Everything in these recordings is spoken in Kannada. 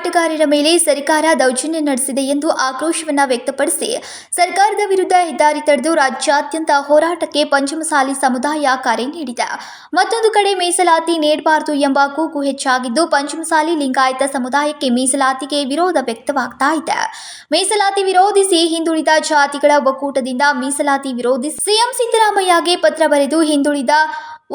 ಹೋರಾಟಗಾರರ ಮೇಲೆ ಸರ್ಕಾರ ದೌರ್ಜನ್ಯ ನಡೆಸಿದೆ ಎಂದು ಆಕ್ರೋಶವನ್ನ ವ್ಯಕ್ತಪಡಿಸಿ ಸರ್ಕಾರದ ವಿರುದ್ಧ ಹೆದ್ದಾರಿ ತಡೆದು ರಾಜ್ಯಾದ್ಯಂತ ಹೋರಾಟಕ್ಕೆ ಪಂಚಮಸಾಲಿ ಸಮುದಾಯ ಕರೆ ನೀಡಿದೆ. ಮತ್ತೊಂದು ಕಡೆ ಮೀಸಲಾತಿ ನೀಡಬಾರದು ಎಂಬ ಕೂಗು ಹೆಚ್ಚಾಗಿದ್ದು ಪಂಚಮಸಾಲಿ ಲಿಂಗಾಯತ ಸಮುದಾಯಕ್ಕೆ ಮೀಸಲಾತಿಗೆ ವಿರೋಧ ವ್ಯಕ್ತವಾಗ್ತಾ ಇದೆ. ಮೀಸಲಾತಿ ವಿರೋಧಿಸಿ ಹಿಂದುಳಿದ ಜಾತಿಗಳ ಒಕ್ಕೂಟದಿಂದ ಮೀಸಲಾತಿ ವಿರೋಧಿಸಿ ಸಿಎಂ ಸಿದ್ದರಾಮಯ್ಯಗೆ ಪತ್ರ ಬರೆದು ಹಿಂದುಳಿದ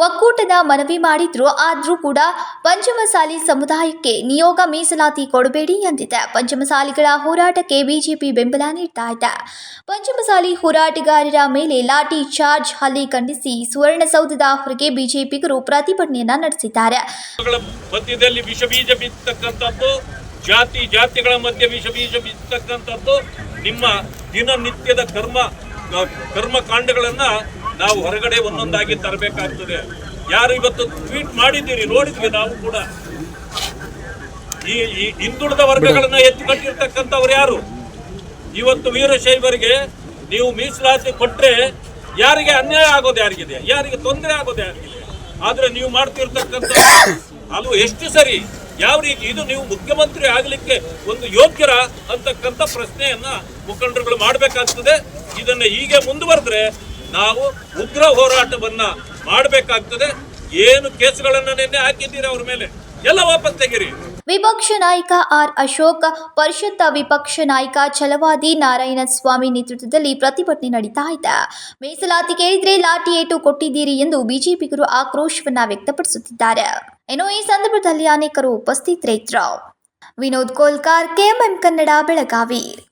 ಒಕ್ಕೂಟದ ಮನವಿ ಮಾಡಿದ್ರು. ಆದ್ರೂ ಕೂಡ ಪಂಚಮಸಾಲಿ ಸಮುದಾಯಕ್ಕೆ ನಿಯೋಗ ಮೀಸಲಾತಿ ಕೊಡಬೇಡಿ ಎಂದಿದೆ. ಪಂಚಮಸಾಲಿಗಳ ಹೋರಾಟಕ್ಕೆ ಬಿಜೆಪಿ ಬೆಂಬಲ ನೀಡ್ತಾ ಇದೆ. ಪಂಚಮಸಾಲಿ ಹೋರಾಟಗಾರರ ಮೇಲೆ ಲಾಠಿ ಚಾರ್ಜ್ ಹಲ್ಲಿ ಖಂಡಿಸಿ ಸುವರ್ಣಸೌಧದ ಹೊರಗೆ ಬಿಜೆಪಿಗರು ಪ್ರತಿಭಟನೆಯನ್ನ ನಡೆಸಿದ್ದಾರೆ. ಮಧ್ಯದಲ್ಲಿ ಜಾತಿ ಜಾತಿಗಳ ಬಿತ್ತಕ್ಕಂಥದ್ದು, ನಿಮ್ಮ ದಿನನಿತ್ಯದ ಕರ್ಮ ಕರ್ಮಕಾಂಡಗಳನ್ನ ನಾವು ಹೊರಗಡೆ ಒಂದೊಂದಾಗಿ ತರಬೇಕಾಗ್ತದೆ. ಯಾರು ಇವತ್ತು ಟ್ವೀಟ್ ಮಾಡಿದ್ದೀರಿ, ನೋಡಿದ್ವಿ ನಾವು ಕೂಡ. ಈ ಹಿಂದುಳಿದ ವರ್ಗಗಳನ್ನ ಎತ್ತಿಕಟ್ಟಿರ್ತಕ್ಕಂಥವ್ರು ಯಾರು? ಇವತ್ತು ವೀರಶೈವರಿಗೆ ನೀವು ಮೀಸಲಾತಿ ಕೊಟ್ರೆ ಯಾರಿಗೆ ಅನ್ಯಾಯ ಆಗೋದು ಯಾರಿಗಿದೆ? ಯಾರಿಗೆ ತೊಂದರೆ ಆಗೋದು ಯಾರಿಗಿದೆ? ಆದ್ರೆ ನೀವು ಮಾಡ್ತಿರ್ತಕ್ಕಂಥ ಅದು ಎಷ್ಟು ಸರಿ ಯಾವ ರೀತಿ ಇದು ನೀವು ಮುಖ್ಯಮಂತ್ರಿ ಆಗ್ಲಿಕ್ಕೆ ಒಂದು ಯೋಗ್ಯರ ಅಂತಕ್ಕಂಥ ಪ್ರಶ್ನೆಯನ್ನ ಮುಖಂಡರುಗಳು ಮಾಡಬೇಕಾಗ್ತದೆ. ಇದನ್ನ ಹೀಗೆ ಮುಂದುವರೆದ್ರೆ ನಾವು ಉಗ್ರ ಹೋರಾಟವನ್ನ ಮಾಡಬೇಕಾಗ್ತದೆ. ಏನು ಕೇಸುಗಳನ್ನ ನಿನ್ನೆ ಹಾಕಿದ್ದೀರಿ ಅವ್ರ ಮೇಲೆ? ಎಲ್ಲ ವಾಪಸ್ ತೆಗೀರಿ. ವಿಪಕ್ಷ ನಾಯಕ ಆರ್ ಅಶೋಕ ಪರಿಷತ್ ವಿಪಕ್ಷ ನಾಯಕ ಛಲವಾದಿ ನಾರಾಯಣ ಸ್ವಾಮಿ ನೇತೃತ್ವದಲ್ಲಿ ಪ್ರತಿಭಟನೆ ನಡೀತಾ ಇದೆ. ಮೀಸಲಾತಿ ಕೇಳಿದ್ರೆ ಲಾಠಿ ಏಟು ಕೊಟ್ಟಿದ್ದೀರಿ ಎಂದು ಬಿಜೆಪಿಗರು ಆಕ್ರೋಶವನ್ನ ವ್ಯಕ್ತಪಡಿಸುತ್ತಿದ್ದಾರೆ. ಇನ್ನು ಈ ಸಂದರ್ಭದಲ್ಲಿ ಅನೇಕರು ಉಪಸ್ಥಿತರಿದ್ದರು. ವಿನೋದ್ ಕೋಲ್ಕಾರ್, ಕೆಎಂಎಂ ಕನ್ನಡ, ಬೆಳಗಾವಿ.